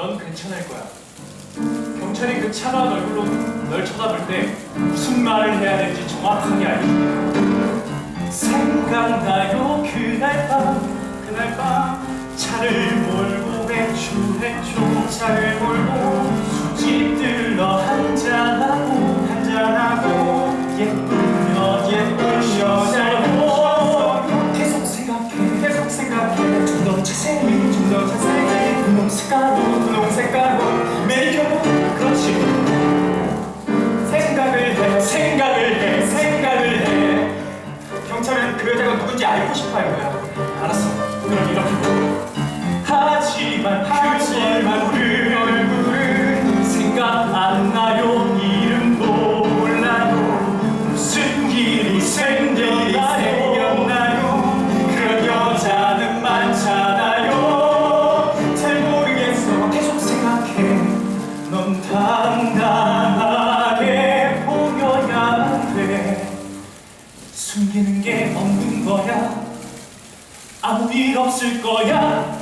넌 괜찮을 거야. 경찰이 그 차가운 얼굴로 널 쳐다볼 때 무슨 말을 해야 될지 정확하게 알려줄게. 생각나요? 그날 밤 그날 밤. 차를 몰고 외출했죠 차를 몰고 술집 들러 한잔하고 한잔하고. 예쁘면 예쁜 여자고. 계속 생각해 계속 생각해. 좀더 자세히 좀더 자세히 분홍 색깔로 분홍 색깔로. 매니큐어 그렇지. 생각을 해 생각을 해 생각을 해. 경찰은 그 여자가 누군지 알고 싶어 할 거야. 알았어. 그럼 이렇게 숨기는 게 없는 거야? 아무 일 없을 거야